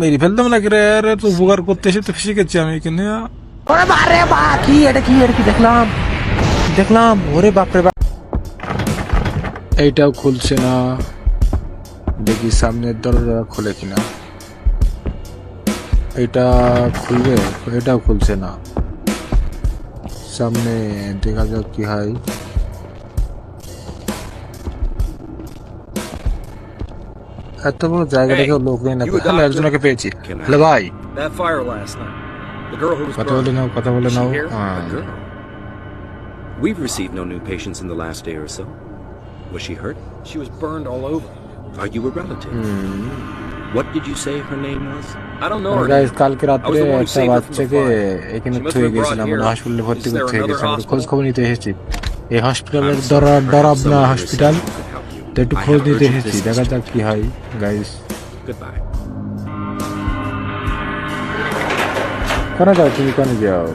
মেরে ফেলতাম নাকি রে? আরে তো উপকার করতে এসে তো ফেসে গেছি আমি এখানে ওরে বারে বা কি এটা কি এটা কি দেখলাম? দেখলাম ওরে বাপরে বাপ। এইটাও খুলছে না। দেখি সামনের দরজা খুলে কিনা। এটা খুলবে? এটাও খুলছে না। সামনে দেখা যাক কি হয়। এত বড় জায়গা দেখেও লোক নেই না doctor? একজনকে পেয়েছি হ্যালো ভাই কথা বলে নাও কথা বলে নাও? হ্যাঁ। We've received no new patients in the last day or so. Was she hurt? She was burned all over. Are you a relative? What did you say her name was? I don't know her. Guys কালকে who একটা বাচ্চাকে এখানে থুয়ে মানে here. হসপিটালে ভর্তি Is করে there থুয়ে another গেছিলাম? খোঁজ খবর নিতে এসেছি এই হসপিটালের sorry, ডরাবনা হসপিটাল. তো একটু খোঁজ নিতে এসেছি দেখা যাক কি হয় গাইস কেন যাও তুমি কেন যাও।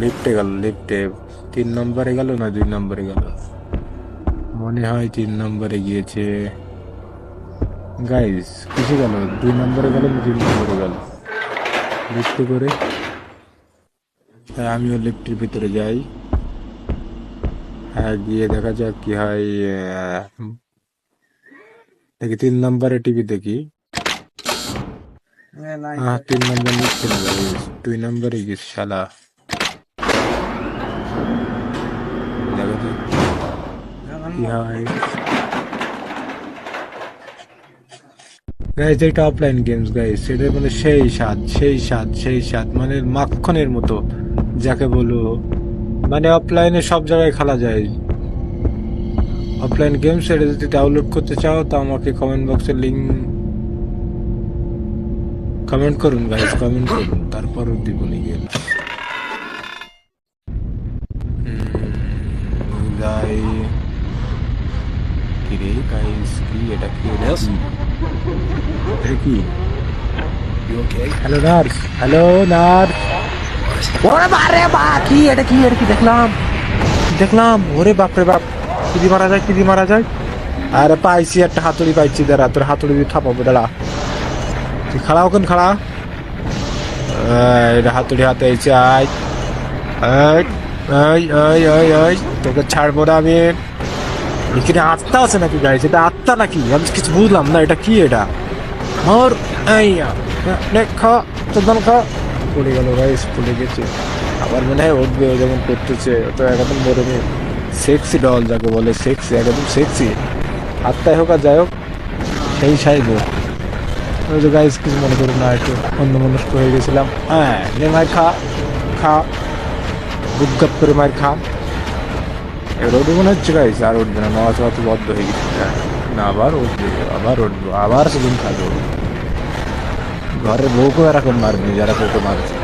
লিফটে গেল লিফটে তিন নম্বরে গেল না দুই নম্বরে গেল? মনে হয় তিন নম্বরে গিয়েছে। গাইস কিসে গেল? দুই নম্বরে গেল না তিন নম্বরে গেল? লিফটে করে। তাই আমিও লিফটের ভিতরে যাই। গিয়ে দেখা যাক কি হয় দেখি তিন নম্বরে টিভি দেখি। হ্যাঁ তিন নম্বর নিচ্ছে না দুই নম্বরে গেছে শালা। দেখা যাক কি হয়। গাইজ এটা অফলাইন গেমস গাইজ সেটার মানে সেই স্বাদ সেই স্বাদ সেই স্বাদ মানে মাখনের মতো যাকে বলো। মানে অফলাইনে সব জায়গায় খেলা যায়। অফলাইন গেমস এটা যদি ডাউনলোড করতে চাও তো আমাকে কমেন্ট বক্সে লিঙ্ক কমেন্ট করুন গাইজ কমেন্ট করুন তারপর দিব গেম গাই কি রে গাইজ কি এটা কি? এটা কি? হ্যালো নার্স হ্যালো নার্স ওরে বারে বা কি এটা কি এটা, কি দেখলাম? দেখলাম, ওরে বাপরে বাপ, কি দিয়ে মারা যায়, কি দিয়ে মারা যায়? আরে পাইছি, একটা হাতুড়ি পাইছি, দাঁড়া, তোর হাতুড়ি দিয়ে থাপাবো দাঁড়া। খাড়া ওখান খাড়া? এটা হাতুড়ি হাতে এসে আয়। তোকে ছাড়বো না আমি। এখানে আত্মা আছে নাকি গাইছে এটা আত্মা নাকি? আমি কিছু বুঝলাম না, এটা কি এটা? মোর এই, নে খা চোদ্দান খা। পড়ে গেল গাইস পড়ে গেছে। আবার মনে হয় উঠবে, ও যেমন করতেছে তো একদম বড় সেক্সি ডল যাকে বলে সেক্সি একদম সেক্সি আত্মাই হোক আর যাই হোক, সেই সাইজ ওই যে গাইস কিছু মনে করুন না, একটু অন্য মনস্ক হয়ে গেছিলাম। হ্যাঁ নে মায়ের খা খা গুদগাপ করে মায়ের খা। এবার ওটা মনে হচ্ছে গাইস আর উঠবে না নওয়া চওয়া তো বদ্ধ হয়ে গেছে। না, আবার উঠবে, আবার উঠবো, আবার সেদিন খাব। ঘরের বউকে এরকম মারবি, যারা বউকে মারছে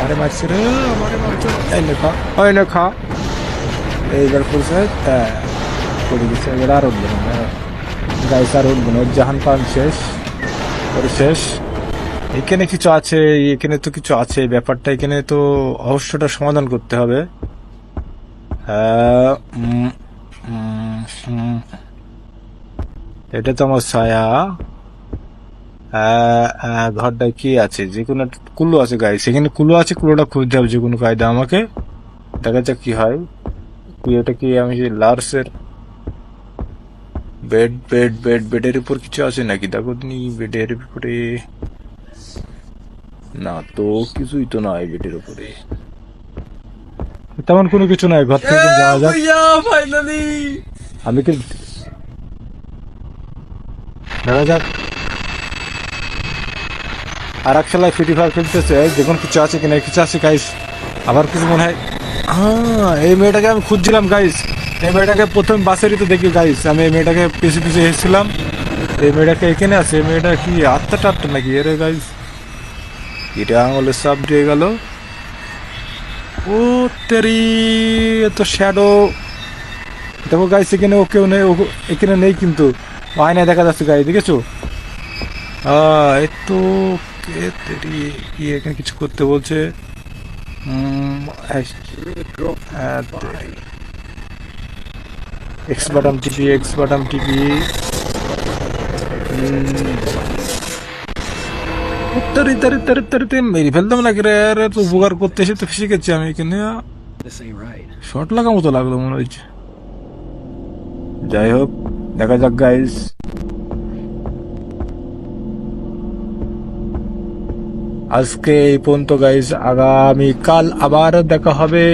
আমারে মারছে রে, আমারে মারছে। এই লেখা ওই লেখা এইবার করছে করে দিচ্ছে এবার আর উঠবে না। গাইস, আর উঠবে না। জাহান পান শেষ, ওর শেষ। এখানে কিছু আছে, এখানে তো কিছু আছে। ব্যাপারটা এখানে তো অবশ্যটা সমাধান করতে হবে। এটা তো আমার ছায়া। ঘরটায় কি আছে? যে কোনো একটা কুলো আছে গাই সেখানে কুলো আছে কুলোটা খুঁজতে হবে যে কোনো কায়দা আমাকে। দেখা যাক কি হয়। কি এটা কি আমি লার্সের বেড বেড বেড বেডের উপর কিছু আছে নাকি? দেখো তুমি বেডের উপরে। না তো কিছুই তো নাই বেডের উপরে। তেমন কোনো কিছু নাই ঘর থেকে যাওয়া যাক। finally! আমি কি দেখা যাক। আর এক খেলায় ফ্রি ফায়ার খেলতেছে দেখুন কিছু আছে কিনা কিছু আছে গাইস আবার কিছু মনে হয় হ্যাঁ এই মেয়েটাকে আমি খুঁজছিলাম গাইস এই মেয়েটাকে প্রথম বাসেরই তো দেখি গাইস আমি এই মেয়েটাকে পিছু পিছু এসেছিলাম এই মেয়েটাকে এখানে আছে এই মেয়েটা কি আত্মা টাত্তা নাকি? এরে গাইস এটা আঙুলের সাপ দিয়ে গেল। ও তেরি এত শ্যাডো দেখো গাইস এখানে ও কেউ নেই এখানে নেই কিন্তু। আয়নায় দেখা যাচ্ছে গাই দেখেছ? আহ, এই তো এখানে কিছু করতে বলছে। এক্স বাটাম এক্স বাটাম তারি তারি মেরে ফেলতাম নাকি রে? তো উপকার করতে এসে তো শিখেছি আমি এখানে. শর্ট লাগা মতো লাগল মনে হচ্ছে। যাই হোক, দেখা যাক গাইস আজকে এই পর্যন্ত গাইজ আগামী কাল আবার দেখা হবে।